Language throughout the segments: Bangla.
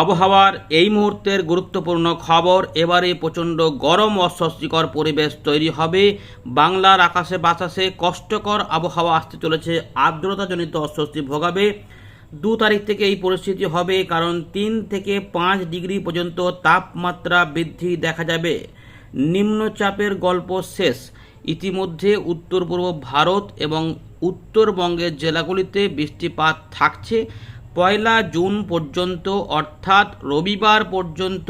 আবহাওয়ার এই মুহূর্তের গুরুত্বপূর্ণ খবর, এবারে প্রচণ্ড গরম অস্বস্তিকর পরিবেশ তৈরি হবে। বাংলার আকাশে বাতাসে কষ্টকর আবহাওয়া আসতে চলেছে। আর্দ্রতাজনিত অস্বস্তি ভোগাবে। দু তারিখ থেকে এই পরিস্থিতি হবে, কারণ তিন থেকে পাঁচ ডিগ্রি পর্যন্ত তাপমাত্রা বৃদ্ধি দেখা যাবে। নিম্নচাপের গল্প শেষ। ইতিমধ্যে উত্তর পূর্ব ভারত এবং উত্তরবঙ্গের জেলাগুলিতে বৃষ্টিপাত থাকছে। পয়লা জুন পর্যন্ত, অর্থাৎ রবিবার পর্যন্ত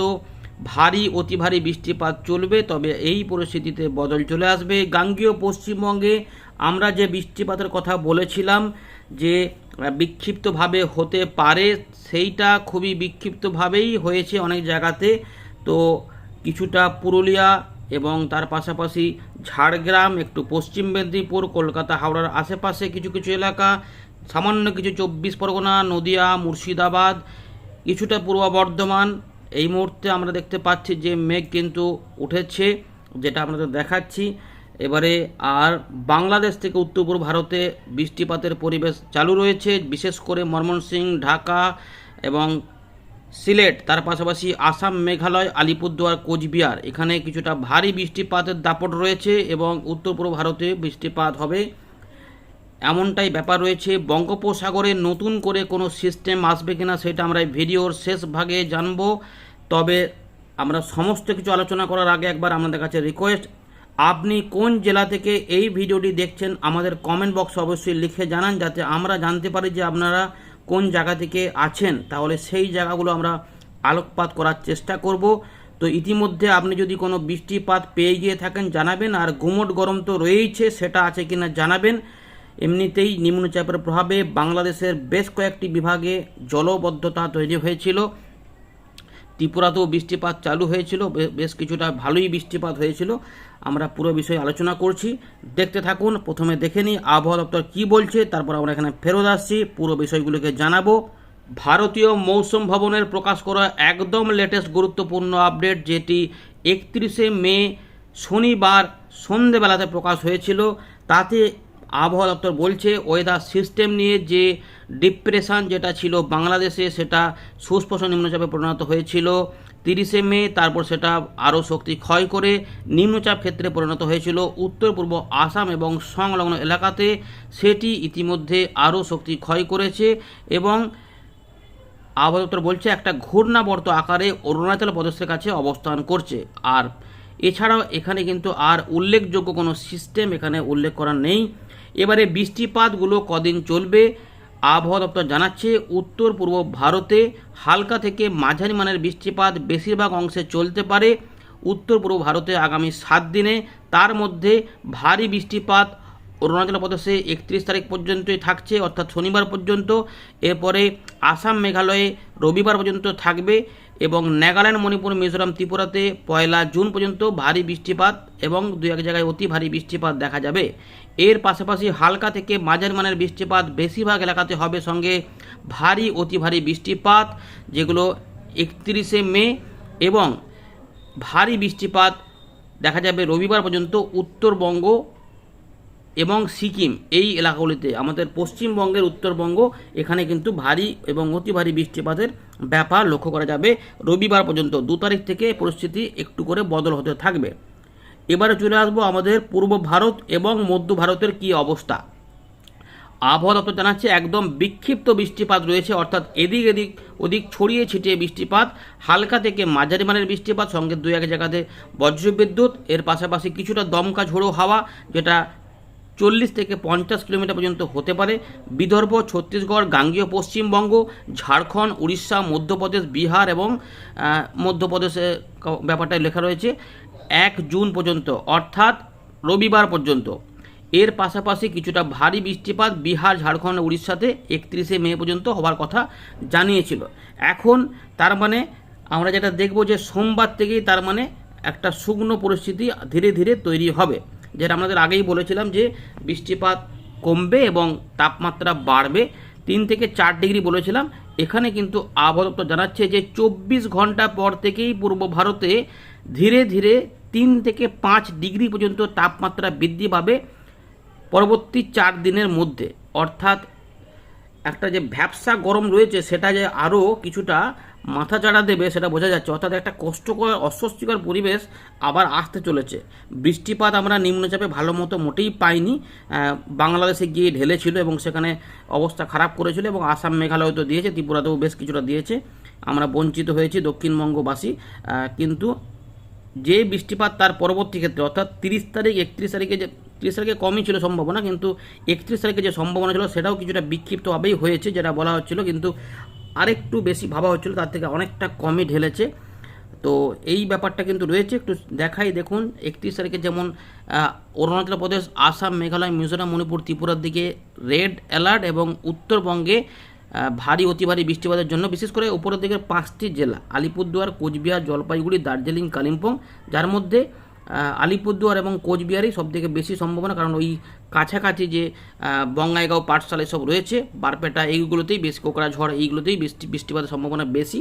ভারী, অতি ভারী বৃষ্টিপাত চলবে, তবে এই পরিস্থিতিতে বদল চলে আসবে। গাঙ্গীয় পশ্চিমবঙ্গে আমরা যে বৃষ্টিপাতের কথা বলেছিলাম, যে বিক্ষিপ্তভাবে হতে পারে, সেইটা খুবই বিক্ষিপ্তভাবেই হয়েছে অনেক জায়গাতে। তো কিছুটা পুরুলিয়া এবং তার পাশাপাশি ঝাড়গ্রাম, একটু পশ্চিম মেদিনীপুর, কলকাতা, হাওড়ার আশেপাশে কিছু কিছু এলাকা সামান্য কিছু চব্বিশ পরগনা, নদিয়া, মুর্শিদাবাদ, কিছুটা পূর্ব বর্ধমান। এই মুহূর্তে আমরা দেখতে পাচ্ছি যে মেঘ কিন্তু উঠেছে, যেটা আপনাদের দেখাচ্ছি। এবারে আর বাংলাদেশ থেকে উত্তর ভারতে বৃষ্টিপাতের পরিবেশ চালু রয়েছে, বিশেষ করে ময়মনসিংহ, ঢাকা এবং সিলেট। তার পাশাপাশি আসাম, মেঘালয়, আলিপুরদুয়ার, কোচবিহার। এখানে কিছুটা ভারী বৃষ্টিপাতের দাপট রয়েছে এবং উত্তর পূর্ব ভারতে বৃষ্টিপাত হবে। এমনটাই ব্যাপার রয়েছে, বঙ্গোপসাগরে নতুন করে কোনো সিস্টেম আসবে কিনা সেটা আমরা ভিডিওর শেষ ভাগে জানব। তবে আমরা সমস্ত কিছু আলোচনা করার আগে একবার আমাদের কাছে রিকোয়েস্ট আপনি কোন জেলা থেকে এই ভিডিওটি দেখছেন আমাদের কমেন্ট বক্সে অবশ্যই লিখে জানান যাতে আমরা জানতে পারি যে আপনারা কোন জায়গা থেকে আছেন। তাহলে সেই জায়গাগুলো আমরা আলোকপাত করার চেষ্টা করব। তো ইতিমধ্যে আপনি যদি কোনো বৃষ্টিপাত পেয়ে গিয়ে থাকেন জানাবেন, আর গুমট গরম তো রয়েইছে, সেটা আছে কিনা জানাবেন। এমনিতেই নিম্নচাপের প্রভাবে বাংলাদেশের বেশ কয়েকটি বিভাগে জলবদ্ধতা তৈরি হয়েছিল। ত্রিপুরাতেও বৃষ্টিপাত চালু হয়েছিল বেশ কিছুটা ভালোই বৃষ্টিপাত হয়েছিল। আমরা পুরো বিষয়ে আলোচনা করছি। দেখতে থাকুন, প্রথমে দেখে নিই আবহাওয়া দপ্তর কী বলছে, তারপর আমরা এখানে ফেরত আসছি। পুরো বিষয়গুলোকে জানাব। ভারতীয় মৌসুম ভবনের প্রকাশ করা একদম লেটেস্ট গুরুত্বপূর্ণ আপডেট যেটি একত্রিশে মে শনিবার সন্ধেবেলাতে প্রকাশ হয়েছিল। তাতে আবহাওয়া দপ্তর বলছে ওয়েদার সিস্টেম নিয়ে যে ডিপ্রেশন যেটা ছিল বাংলাদেশে, সেটা সুস্পষ্ট নিম্নচাপে পরিণত হয়েছিল। তিরিশে মে, তারপর সেটা আরও শক্তি ক্ষয় করে নিম্নচাপ ক্ষেত্রে পরিণত হয়েছিল। উত্তর, পূর্ব আসাম এবং সংলগ্ন এলাকাতে সেটি ইতিমধ্যে আরও শক্তি ক্ষয় করেছে এবং আবহাওয়া দপ্তর বলছে, একটা ঘূর্ণাবর্ত আকারে অরুণাচল প্রদেশের কাছে অবস্থান করছে। আর এছাড়াও এখানে কিন্তু আর উল্লেখযোগ্য কোনো সিস্টেম এখানে উল্লেখ করা নেই। এবারে বৃষ্টিপাতগুলো কদিন চলবে? আবহাওয়া দপ্তর জানাচ্ছে, উত্তর পূর্ব ভারতে হালকা থেকে মাঝারি মানের বৃষ্টিপাত বেশিরভাগ অংশে চলতে পারে। উত্তর পূর্ব ভারতে আগামী সাত দিনে তার মধ্যে ভারী বৃষ্টিপাত অরুণাচল প্রদেশে একত্রিশ তারিখ পর্যন্তই থাকছে, অর্থাৎ শনিবার পর্যন্ত। এরপরে আসাম মেঘালয়ে রবিবার পর্যন্ত থাকবে। এবং নাগাল্যান্ড, মণিপুর, মিজোরাম, ত্রিপুরাতে পয়লা জুন পর্যন্ত ভারী বৃষ্টিপাত এবং দু এক জায়গায় অতি ভারী বৃষ্টিপাত দেখা যাবে। এর পাশাপাশি হালকা থেকে মাঝারি মানের বৃষ্টিপাত বেশিরভাগ এলাকাতে হবে সঙ্গে ভারী, অতি ভারী বৃষ্টিপাত, যেগুলো একত্রিশে মে এবং ভারী বৃষ্টিপাত দেখা যাবে রবিবার পর্যন্ত উত্তরবঙ্গ এবং সিকিম, এই এলাকাগুলিতে। আমাদের পশ্চিমবঙ্গের উত্তরবঙ্গ, এখানে কিন্তু ভারী এবং অতি ভারী বৃষ্টিপাতের ব্যাপার লক্ষ্য করা যাবে। রবিবার পর্যন্ত দু তারিখ থেকে পরিস্থিতি একটু করে বদল হতে থাকবে। এবারে চলে আসব আমাদের পূর্ব ভারত এবং মধ্য ভারতের কি অবস্থা। আবহাওয়া দপ্তর জানাচ্ছে, একদম বিক্ষিপ্ত বৃষ্টিপাত রয়েছে, অর্থাৎ এদিক এদিক, ওদিক ছড়িয়ে ছিটিয়ে বৃষ্টিপাত, হালকা থেকে মাঝারি মানের বৃষ্টিপাত, সঙ্গে দু এক জায়গাতে বজ্রবিদ্যুৎ, এর পাশাপাশি কিছুটা দমকা ঝোড়ো হাওয়া, যেটা চল্লিশ থেকে পঞ্চাশ কিলোমিটার পর্যন্ত হতে পারে। বিদর্ভ, ছত্তিশগড়, গাঙ্গীয়, পশ্চিমবঙ্গ, ঝাড়খণ্ড, উড়িষ্যা, মধ্যপ্রদেশ, বিহার এবং মধ্যপ্রদেশে ব্যাপারটা লেখা রয়েছে, এক জুন পর্যন্ত, অর্থাৎ রবিবার পর্যন্ত। এর পাশাপাশি কিছুটা ভারী বৃষ্টিপাত বিহার, ঝাড়খণ্ড, উড়িষ্যাতে একত্রিশে মে পর্যন্ত হওয়ার কথা জানিয়েছিল। এখন তার মানে আমরা যেটা দেখব যে সোমবার থেকেই তার মানে একটা শুকনো পরিস্থিতি ধীরে ধীরে তৈরি হবে। যেটা আমাদের আগেই বলেছিলাম যে বৃষ্টিপাত কমবে এবং তাপমাত্রা বাড়বে। তিন থেকে চার ডিগ্রি বলেছিলাম। এখানে কিন্তু আবহাওয়া দপ্তর জানাচ্ছে যে চব্বিশ ঘণ্টা পর থেকেই পূর্ব ভারতে ধীরে ধীরে তিন থেকে পাঁচ ডিগ্রি পর্যন্ত তাপমাত্রা বৃদ্ধি পাবে পরবর্তী চার দিনের মধ্যে। অর্থাৎ একটা যে ভ্যাবসা গরম রয়েছে, সেটা যে আরও কিছুটা মাথা চাড়া দেবে সেটা বোঝা যাচ্ছে। অর্থাৎ একটা কষ্টকর, অস্বস্তিকর পরিবেশ আবার আসতে চলেছে। বৃষ্টিপাত আমরা নিম্নচাপে ভালো মতো মোটেই পাইনি। বাংলাদেশে গিয়ে ঢেলেছিল এবং সেখানে অবস্থা খারাপ করেছিল এবং আসাম মেঘালয় তো দিয়েছে, ত্রিপুরাতেও বেশ কিছুটা দিয়েছে। আমরা বঞ্চিত হয়েছি দক্ষিণবঙ্গবাসী। কিন্তু যে বৃষ্টিপাত তার পরবর্তী ক্ষেত্রে, অর্থাৎ তিরিশ তারিখ, একত্রিশ তারিখে যে তিরিশ তারিখে কমই ছিল সম্ভাবনা, কিন্তু একত্রিশ তারিখে যে সম্ভাবনা ছিল সেটাও কিছুটা বিক্ষিপ্তভাবেই হয়েছে যেটা বলা হচ্ছিল, কিন্তু আরেকটু বেশি ভাবা হচ্ছিল, তার থেকে অনেকটা কমই ঢেলেছে। তো এই ব্যাপারটা কিন্তু রয়েছে, একটু দেখাই দেখুন, একত্রিশ তারিখে যেমন অরুণাচল প্রদেশ, আসাম, মেঘালয়, মিজোরাম, মণিপুর, ত্রিপুরার দিকে রেড অ্যালার্ট এবং উত্তরবঙ্গে ভারী, অতি ভারী বৃষ্টিপাতের জন্য, বিশেষ করে উপরের দিকের পাঁচটি জেলা, আলিপুরদুয়ার, কোচবিহার, জলপাইগুড়ি, দার্জিলিং, কালিম্পং, যার মধ্যে আলিপুরদুয়ার এবং কোচবিহারই সব থেকে বেশি সম্ভাবনা, কারণ ওই কাছাকাছি যে বঙ্গাইগাঁও পাঠশালা সব রয়েছে, বারপেটা এইগুলোতেই বেশি কোকড়াঝড় এইগুলোতেই বৃষ্টি বৃষ্টিপাতের সম্ভাবনা বেশি।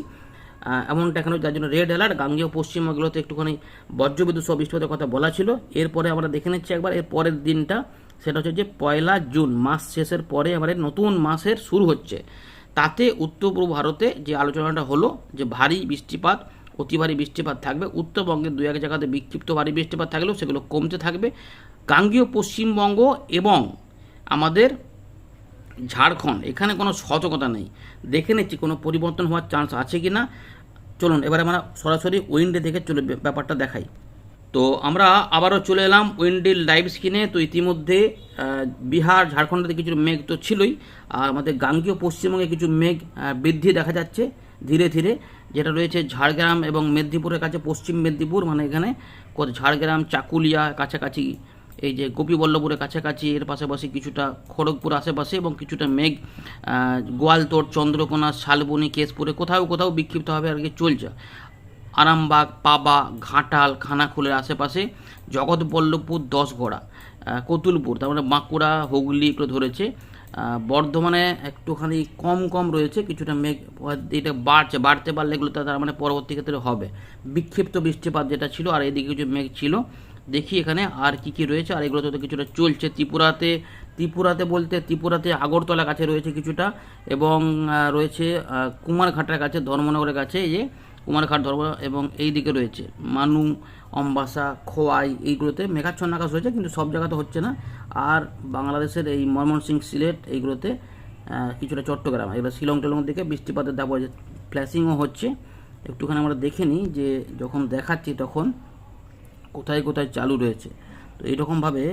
এমনটা এখানে যার জন্য রেড অ্যালার্ট গাঙ্গেয় পশ্চিমবঙ্গগুলোতে একটুখানি বজ্রবিদ্যুৎ সহ বৃষ্টিপাতের কথা বলা ছিল। এরপরে আমরা দেখে নিচ্ছি একবার, এর পরের দিনটা, সেটা হচ্ছে যে পয়লা জুন, মাস শেষের পরে আমাদের নতুন মাসের শুরু হচ্ছে। তাতে উত্তর পূর্ব ভারতে যে আলোচনাটা হলো, যে ভারী বৃষ্টিপাত অতি ভারী বৃষ্টিপাত থাকবে। উত্তরবঙ্গে দু এক জায়গাতে বিক্ষিপ্ত ভারী বৃষ্টিপাত থাকলেও সেগুলো কমতে থাকবে। গাঙ্গীয় পশ্চিমবঙ্গ এবং আমাদের ঝাড়খণ্ড, এখানে কোনো সতর্কতা নেই। দেখে নিচ্ছি কোনো পরিবর্তন হওয়ার চান্স আছে কি না চলুন, এবার আমরা সরাসরি উইন্ডে দেখে চলে ব্যাপারটা দেখাই। তো আমরা আবারও চলে এলাম উইন্ডিল লাইভ স্ক্রিনে। তো ইতিমধ্যে বিহার ঝাড়খণ্ডের কিছু মেঘ তো ছিলই, আর আমাদের গাঙ্গীয় পশ্চিমবঙ্গে কিছু মেঘ বৃদ্ধি দেখা যাচ্ছে ধীরে ধীরে, যেটা রয়েছে ঝাড়গ্রাম এবং মেদিনীপুরের কাছে পশ্চিম মেদিনীপুর মানে এখানে ঝাড়গ্রাম, চাকুলিয়া কাছাকাছি, এই যে গোপীবল্লভপুরের কাছাকাছি, এর পাশাপাশি কিছুটা খড়গপুর আশেপাশে এবং কিছুটা মেঘ গোয়ালতোড়, চন্দ্রকোনা, শালবনি, কেশপুরে কোথাও কোথাও বিক্ষিপ্তভাবে আর কি চলছে। আরামবাগ, পাবা, ঘাটাল খানাকুলের আশেপাশে জগৎবল্লভপুর দশগড়া কতুলপুর, তার মানে বাঁকুড়া, হুগলি এগুলো ধরেছে। বর্ধমানে একটুখানি কম কম রয়েছে, কিছুটা মেঘ, এটা বাড়ছে, বাড়তে পারলে এগুলো তার মানে পরবর্তী ক্ষেত্রে হবে। বিক্ষিপ্ত বৃষ্টিপাত যেটা ছিল, আর এদিকে কিছু মেঘ ছিল, দেখি এখানে আর কি কি রয়েছে, আর এগুলোতে তো কিছুটা চলছে। ত্রিপুরাতে ত্রিপুরাতে বলতে ত্রিপুরাতে আগরতলা কাছে রয়েছে কিছুটা, এবং রয়েছে কুমারঘাটের কাছে ধর্মনগরের কাছে এই যে কুমারঘাট ধর্ম এবং এই দিকে রয়েছে। মানু, অম্বাসা, খোয়াই এইগুলোতে মেঘাচ্ছন্ন আকাশ হয়েছে কিন্তু সব জায়গাতে হচ্ছে না। আর বাংলাদেশের এই ময়মনসিং সিলেট এইগুলোতে কিছুটা চট্টগ্রাম। এবার শিলং টিলং দিকে বৃষ্টিপাতের দাবো ফ্ল্যাশিংও হচ্ছে। একটুখানি আমরা দেখে নিই যে যখন দেখাচ্ছি তখন কোথায় কোথায় চালু রয়েছে। তো এইরকমভাবে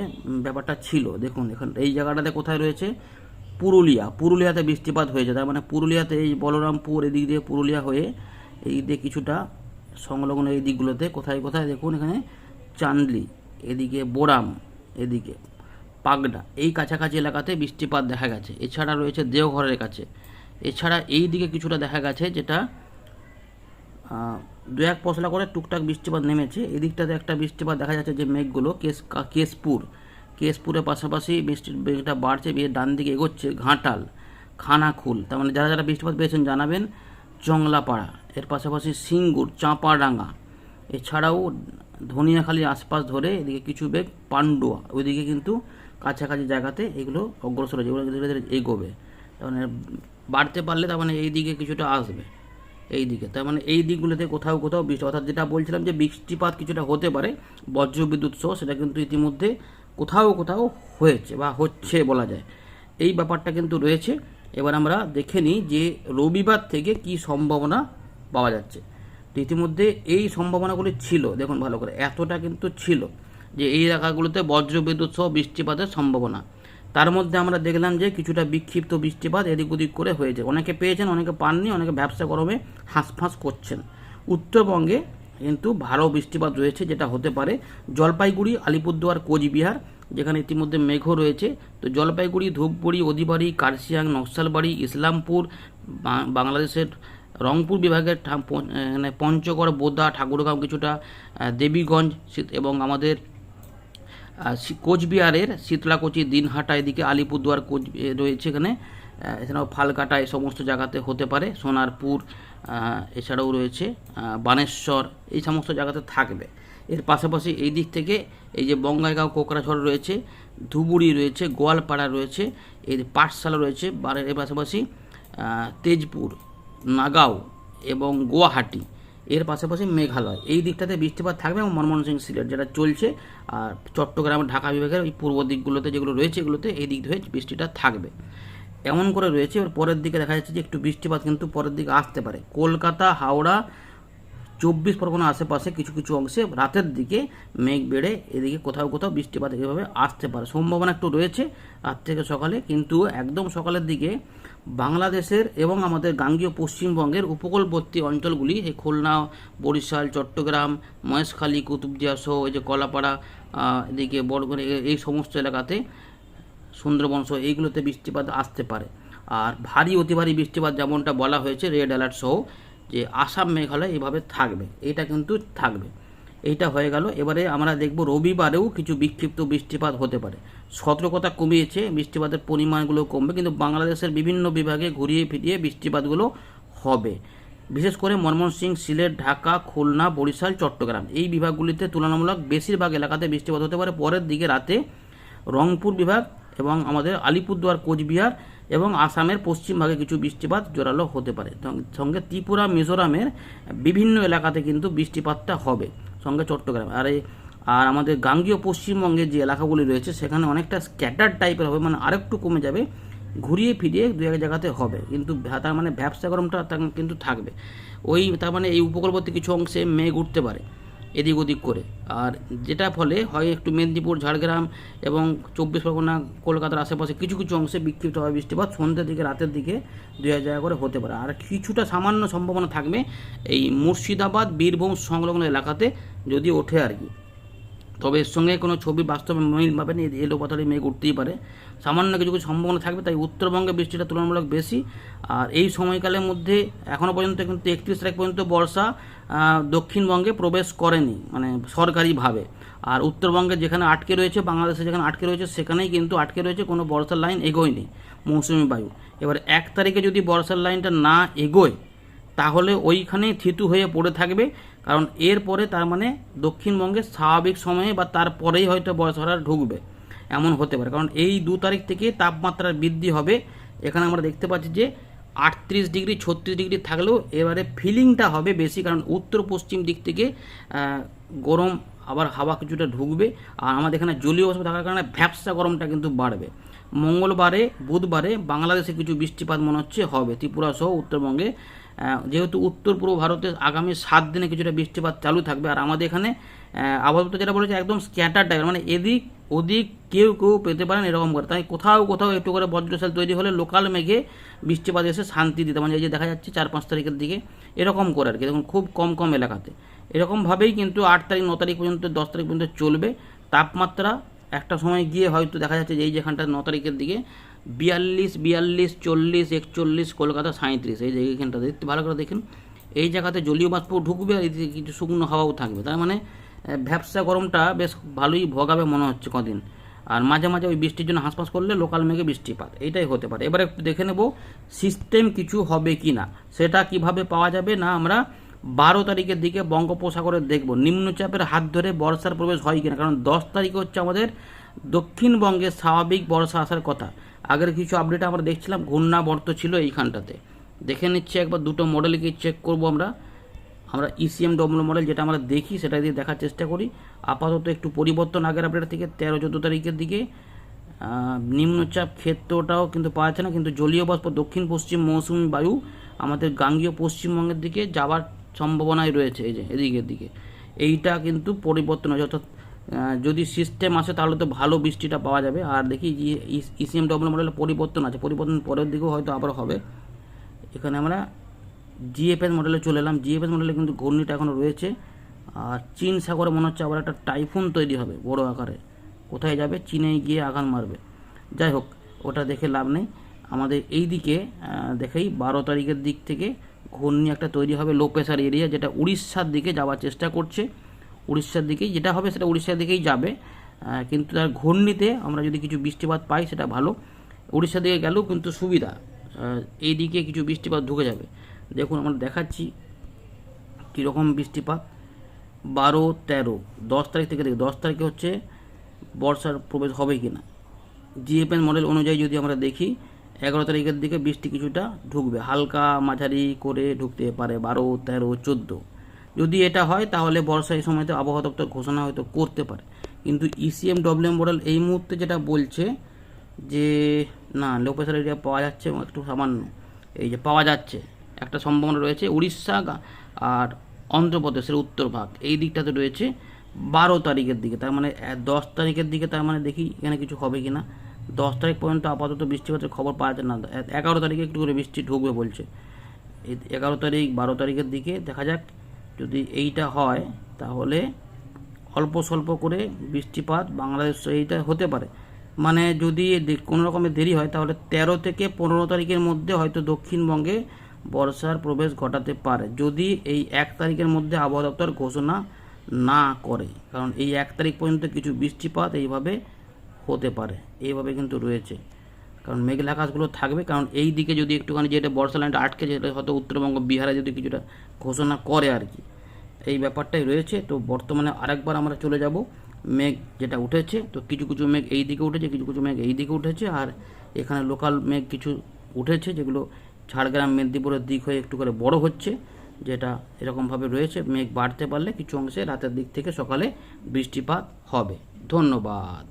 ব্যাপারটা ছিল। দেখুন, এখন এই জায়গাটাতে কোথায় রয়েছে? পুরুলিয়া। পুরুলিয়াতে বৃষ্টিপাত হয়েছে। তার মানে পুরুলিয়াতে এই বলরামপুর এদিক দিয়ে পুরুলিয়া হয়ে এই দিয়ে কিছুটা সংলগ্ন এই দিকগুলোতে। কোথায় কোথায়? দেখুন এখানে চান্দলি এদিকে বোরাম, এদিকে পাগডা। এই কাছাকাছি এলাকাতে বৃষ্টিপাত দেখা গেছে। এছাড়া রয়েছে দেওঘরের কাছে। এছাড়া এই দিকে কিছুটা দেখা গেছে যেটা দু এক পশলা করে টুকটাক বৃষ্টিপাত নেমেছে। এদিকটাতে একটা বৃষ্টিপাত দেখা যাচ্ছে যে মেঘগুলো কেশ কা- কেশপুর। কেশপুরের পাশাপাশি বৃষ্টির বেগটা বাড়ছে বেয়ে ডান দিকে এগোচ্ছে ঘাটাল, খানাখুল। তার মানে যারা যারা বৃষ্টিপাত পেয়েছেন জানাবেন, জংলাপাড়া। এর পাশাপাশি সিঙ্গুর, চাঁপাডাঙ্গা। এছাড়াও ধনিয়াখালির আশপাশ ধরে এদিকে কিছু বেগ পান্ডুয়া। ওইদিকে কিন্তু কাছাকাছি জায়গাতে এগুলো অগ্রসর হচ্ছে এগুলো ধীরে ধীরে এগোবে। তার মানে বাড়তে পারলে তার মানে এই দিকে কিছুটা আসবে। এই দিকে। তার মানে এই দিকগুলোতে কোথাও কোথাও বৃষ্টি অর্থাৎ যেটা বলছিলাম যে বৃষ্টিপাত কিছুটা হতে পারে, বজ্রবিদ্যুৎ সহ সেটা কিন্তু ইতিমধ্যে কোথাও কোথাও হয়েছে বা হচ্ছে বলা যায়। এই ব্যাপারটা কিন্তু রয়েছে। এবার আমরা দেখে নিই যে রবিবার থেকে কি সম্ভাবনা পাওয়া যাচ্ছে। তো ইতিমধ্যে এই সম্ভাবনাগুলি ছিল। দেখুন ভালো করে, এতটা কিন্তু ছিল যে এই এলাকাগুলোতে বজ্রবিদ্যুৎ সহ বৃষ্টিপাতের সম্ভাবনা। তার মধ্যে আমরা দেখলাম যে কিছুটা বিক্ষিপ্ত বৃষ্টিপাত এদিক ওদিক করে হয়েছে। অনেকে পেয়েছেন, অনেকে পাননি, অনেকে ব্যবসা গরমে হাঁসফাঁস করছেন। উত্তরবঙ্গে কিন্তু ভালো বৃষ্টিপাত রয়েছে, যেটা হতে পারে জলপাইগুড়ি, আলিপুরদুয়ার, কোচবিহার, যেখানে ইতিমধ্যে মেঘ রয়েছে। তো জলপাইগুড়ি, ধূপগুড়ি, অধিবাড়ি, কার্শিয়াং, নকশালবাড়ি, ইসলামপুর বাংলাদেশের রংপুর বিভাগের এখানে পঞ্চগড়, বোদা, ঠাকুরগাঁও কিছুটা দেবীগঞ্জ এবং আমাদের কোচবিহারের শীতলাকুচি, দিনহাটা, এদিকে আলিপুরদুয়ার কোচ রয়েছে এখানে। এছাড়াও ফালকাটা এই সমস্ত জায়গাতে হতে পারে। সোনারপুর এছাড়াও রয়েছে বানেশ্বর, এই সমস্ত জায়গাতে থাকবে। এর পাশাপাশি এই দিক থেকে এই যে বঙ্গাইগাঁও, কোকরাঝড় রয়েছে ধুবুরি রয়েছে, গোয়ালপাড়া রয়েছে, এর পাঠশালা রয়েছে আর এর পাশাপাশি তেজপুর। নাগাঁও এবং গুয়াহাটি। এর পাশাপাশি মেঘালয়। এই দিকটাতে বৃষ্টিপাত থাকবে এবং মনমোহন সিং সিলেট যেটা চলছে আর চট্টগ্রাম, ঢাকা বিভাগের ওই পূর্ব দিকগুলোতে যেগুলো রয়েছে এগুলোতে এই দিক ধরে বৃষ্টিটা থাকবে। এমন করে রয়েছে, এবার পরের দিকে দেখা যাচ্ছে যে একটু বৃষ্টিপাত কিন্তু পরের দিকে আসতে পারে। কলকাতা, হাওড়া চব্বিশ পরগনা আশেপাশে কিছু কিছু অংশে রাতের দিকে মেঘ বেড়ে এদিকে কোথাও কোথাও বৃষ্টিপাত এভাবে আসতে পারে। সম্ভাবনা একটু রয়েছে রাত থেকে সকালে, কিন্তু একদম সকালের দিকে বাংলাদেশের এবং আমাদের গাঙ্গীয় পশ্চিমবঙ্গের উপকূলবর্তী অঞ্চলগুলি, এই খুলনা, বরিশাল, চট্টগ্রাম, মহেশখালী, কুতুবদিয়া সহ এই যে কলাপাড়া এদিকে বড়গড় এই সমস্ত এলাকাতে সুন্দরবন সহ এইগুলোতে বৃষ্টিপাত আসতে পারে। আর ভারী, অতি ভারী বৃষ্টিপাত যেমনটা বলা হয়েছে, রেড অ্যালার্ট সহ যে আসাম মেঘালয় এভাবে থাকবে, এটা কিন্তু থাকবে। এইটা হয়ে গেল। এবারে আমরা দেখব রবিবারেও কিছু বিক্ষিপ্ত বৃষ্টিপাত হতে পারে। সতর্কতা কমিয়েছে, বৃষ্টিপাতের পরিমাণগুলো কমবে, কিন্তু বাংলাদেশের বিভিন্ন বিভাগে ঘুরিয়ে ফিরিয়ে বৃষ্টিপাতগুলো হবে। বিশেষ করে ময়মনসিংহ, সিলেট, ঢাকা, খুলনা, বরিশাল, চট্টগ্রাম। এই বিভাগগুলিতে তুলনামূলক বেশিরভাগ এলাকাতে বৃষ্টিপাত হতে পারে। পরের দিকে রাতে রংপুর বিভাগ এবং আমাদের আলিপুরদুয়ার, কোচবিহার এবং আসামের পশ্চিম ভাগে কিছু বৃষ্টিপাত জোরালো হতে পারে। সঙ্গে- ত্রিপুরা, মিজোরামের বিভিন্ন এলাকাতে কিন্তু বৃষ্টিপাতটা হবে। সঙ্গে চট্টগ্রাম। আর এই, আর আমাদের গাঙ্গীয় পশ্চিমবঙ্গের যে এলাকাগুলি রয়েছে, সেখানে অনেকটা স্ক্যাটার টাইপের হবে মানে আরেকটু কমে যাবে, ঘুরিয়ে ফিরিয়ে দু, এক জায়গাতে হবে। কিন্তু তার মানে ব্যবসা গরমটা কিন্তু থাকবে। ওই, তার মানে এই উপকূলবর্তী কিছু অংশে মেঘ উঠতে পারে। এদিক ওদিক করে। আর যেটা ফলে হয় একটু মেদিনীপুর, ঝাড়গ্রাম এবং চব্বিশ পরগনা, কলকাতার আশেপাশে কিছু কিছু অংশে বিক্ষিপ্ত হয় বৃষ্টিপাত সন্ধ্যের দিকে, রাতের দিকে দু জায়গা করে হতে পারে। আর কিছুটা সামান্য সম্ভাবনা থাকবে এই মুর্শিদাবাদ, বীরভূম সংলগ্ন এলাকাতে যদি ওঠে আর কি। তবে এর সঙ্গে কোনো ছবি বাস্তবে মিল পাবেন এলো পাতালি মেঘ উঠতেই পারে। সামান্য কিছু কিছু সম্ভাবনা থাকবে, তাই উত্তরবঙ্গে বৃষ্টিটা তুলনামূলক বেশি। আর এই সময়কালের মধ্যে এখনও পর্যন্ত কিন্তু একত্রিশ তারিখ পর্যন্ত বর্ষা দক্ষিণবঙ্গে প্রবেশ করেনি মানে সরকারিভাবে। আর উত্তরবঙ্গে যেখানে আটকে রয়েছে, বাংলাদেশে যেখানে আটকে রয়েছে, সেখানেই কিন্তু আটকে রয়েছে, কোনো বর্ষার লাইন এগোয়নি মৌসুমি বায়ু। এবার এক তারিখে যদি বর্ষার লাইনটা না এগোয় তাহলে ওইখানেই থিতু হয়ে পড়ে থাকবে। কারণ এরপরে তার মানে দক্ষিণবঙ্গে স্বাভাবিক সময়ে বা তারপরেই হয়তো বর্ষাটা ঢুকবে। এমন হতে পারে। কারণ এই দু তারিখ থেকে তাপমাত্রার বৃদ্ধি হবে। এখানে আমরা দেখতে পাচ্ছি যে আটত্রিশ ডিগ্রি, ছত্রিশ ডিগ্রি থাকলেও এবারে ফিলিংটা হবে বেশি। কারণ উত্তর পশ্চিম দিক থেকে গরম আবার হাওয়া কিছুটা ঢুকবে। আর আমাদের এখানে জলীয় বাষ্প থাকার কারণে ভ্যাপসা গরমটা কিন্তু বাড়বে। মঙ্গলবারে, বুধবারে বাংলাদেশে কিছু বৃষ্টিপাত মনে হচ্ছে হবে। ত্রিপুরা সহ উত্তরবঙ্গে যেহেতু উত্তর পূর্ব ভারতে আগামী সাত দিনে কিছুটা বৃষ্টিপাত চালু থাকবে, আর আমাদের এখানে আবহাওয়া যেটা বলেছে, একদম স্ক্যাটার টাইপের মানে এদিক ওদিক কেউ কেউ পেতে পারেন এরকম করে। তাই কোথাও কোথাও একটু করে বজ্রশাল তৈরি হলে লোকাল মেঘে বৃষ্টিপাত এসে শান্তি দিতে মানে এই যে দেখা যাচ্ছে চার পাঁচ তারিখের দিকে এরকম করে আর কি। দেখুন, খুব কম কম এলাকাতে। এরকমভাবেই কিন্তু আট তারিখ, ন তারিখ পর্যন্ত, দশ তারিখ পর্যন্ত চলবে। তাপমাত্রা একটা সময় গিয়ে হয়তো দেখা যাচ্ছে যে এই যেখানটা ন তারিখের দিকে বিয়াল্লিশ বিয়াল্লিশ চল্লিশ একচল্লিশ কলকাতা সাঁত্রিশ এই যে এইখানটা দেখতে ভালো করে দেখুন। এই জায়গাতে জলীয় বাষ্প ঢুকবে আর এদিকে কিছু শুকনো হাওয়াও থাকবে। তার মানে আহ, ভ্যাপসা গরমটা বেশ ভালোই ভোগাবে মনে হচ্ছে কদিন। আর মাঝে মাঝে ওই বৃষ্টির জন্য হাঁসফাঁস করলে লোকাল মেঘে বৃষ্টিপাত। এইটাই হতে পারে। এবার একটু দেখে নেব সিস্টেম কিছু হবে কি না? সেটা কীভাবে পাওয়া যাবে না আমরা বারো তারিখের দিকে বঙ্গোপসাগরে দেখব। নিম্নচাপের হাত ধরে বর্ষার প্রবেশ হয় কিনা? কারণ দশ তারিখে হচ্ছে আমাদের দক্ষিণবঙ্গে স্বাভাবিক বর্ষা আসার কথা। আগের কিছু আপডেট আমরা দেখছিলাম ঘূর্ণাবর্ত ছিল এইখানটাতে। দেখে নিচ্ছে একবার দুটো মডেলকে চেক করব আমরা। আমরা ইসিএম ডব্লু মডেল যেটা আমরা দেখি, সেটা দিয়ে দেখার চেষ্টা করি। আপাতত একটু পরিবর্তন আগের আপডেট থেকে তেরো চোদ্দ তারিখের দিকে। নিম্নচাপ ক্ষেত্রটাও কিন্তু পাওয়া যাচ্ছে না, কিন্তু জলীয় বাষ্প, দক্ষিণ, পশ্চিম মৌসুমী বায়ু আমাদের গাঙ্গীয় পশ্চিমবঙ্গের দিকে যাওয়ার সম্ভাবনাই রয়েছে, এই যে এদিকের দিকে। এইটা কিন্তু পরিবর্তন হয়েছে, অর্থাৎ যদি সিস্টেম আসে তাহলে তো ভালো বৃষ্টিটা পাওয়া যাবে। আর দেখি ইসিএম ডব্লু মডেলের পরিবর্তন আছে। পরিবর্তন পরের দিকেও হয়তো আবার হবে। এখানে আমরা জিএফএস মডেলে চলে এলাম। জিএফএস মডেলে কিন্তু ঘূর্ণিটা এখনও রয়েছে। আর চীন সাগরে মনে হচ্ছে আবার একটা টাইফুন তৈরি হবে বড় আকারে। কোথায় যাবে? চীনে গিয়ে আঘাত মারবে। যাই হোক, ওটা দেখে লাভ নেই। আমাদের এই দিকে দেখেই বারো তারিখের দিক থেকে ঘূর্ণি একটা তৈরি হবে লো প্রেশার এরিয়া যেটা উড়িষ্যার দিকে যাওয়ার চেষ্টা করছে। উড়িষ্যার দিকেই, যেটা হবে সেটা উড়িষ্যার দিকেই যাবে। কিন্তু তার ঘূর্ণিতে আমরা যদি কিছু বৃষ্টিপাত পাই, সেটা ভালো। উড়িষ্যার দিকে গেলেও কিন্তু সুবিধা। এই দিকে কিছু বৃষ্টিপাত ঢুকে যাবে। দেখুন, আমরা দেখাচ্ছি কীরকম বৃষ্টিপাত। বারো, তেরো, দশ তারিখ থেকে দেখি। দশ তারিখে হচ্ছে বর্ষার প্রবেশ হবে কি না। জিএফএন মডেল অনুযায়ী যদি আমরা দেখি, এগারো তারিখের দিকে বৃষ্টি কিছুটা ঢুকবে। হালকা মাঝারি করে ঢুকতে পারে বারো, তেরো, চোদ্দ। যদি এটা হয়, তাহলে বর্ষা এই সময়তে আবহাওয়া দপ্তর ঘোষণা হয়তো করতে পারে। কিন্তু ইসিএম ডব্লিউএম মডেল এই মুহূর্তে যেটা বলছে যে, না লো এরিয়া পাওয়া যাচ্ছে একটু সামান্য। এই যে পাওয়া যাচ্ছে, একটা সম্ভাবনা রয়েছে উড়িষ্যা আর অন্ধ্রপ্রদেশের উত্তর ভাগ। এই দিকটাতে রয়েছে বারো তারিখের দিকে। তার মানে দশ তারিখের দিকে তার মানে দেখি এখানে কিছু হবে কি না দশ তারিখ পর্যন্ত আপাতত বৃষ্টিপাতের খবর পাওয়া যায় না। এগারো তারিখে একটু করে বৃষ্টি ঢুকবে বলছে। এগারো তারিখ, বারো তারিখের দিকে দেখা যাক যদি এইটা হয়, তাহলে অল্প স্বল্প করে বৃষ্টিপাত বাংলাদেশ এইটা হতে পারে। মানে যদি কোনো রকমের দেরি হয়, তাহলে তেরো থেকে পনেরো তারিখের মধ্যে হয়তো দক্ষিণবঙ্গে বর্ষার প্রবেশ ঘটাতে পারে। যদি এই এক তারিখের মধ্যে আবহাওয়া দপ্তর ঘোষণা না করে, কারণ এই এক তারিখ পর্যন্ত কিছু বৃষ্টিপাত এইভাবে হতে পারে। এইভাবে কিন্তু রয়েছে। কারণ মেঘলা আকাশগুলো থাকবে, কারণ এই দিকে যদি একটুখানি যেটা বর্ষা লাইনটা আটকে যেটা হয়তো উত্তরবঙ্গ, বিহারে যদি কিছুটা ঘোষণা করে আর কি। এই ব্যাপারটাই রয়েছে। তো বর্তমানে আরেকবার আমরা চলে যাব। মেঘ যেটা উঠেছে, তো কিছু কিছু মেঘ এই দিকে উঠেছে, কিছু কিছু মেঘ এই দিকে উঠেছে, আর এখানে লোকাল মেঘ কিছু উঠেছে, যেগুলো ঝাড়গ্রাম, মেদিনীপুরের দিক হয়ে একটু করে বড় হচ্ছে, যেটা এরকমভাবে রয়েছে। মেঘ বাড়তে পারলে কিছু অংশে রাতের দিক থেকে সকালে বৃষ্টিপাত হবে। ধন্যবাদ।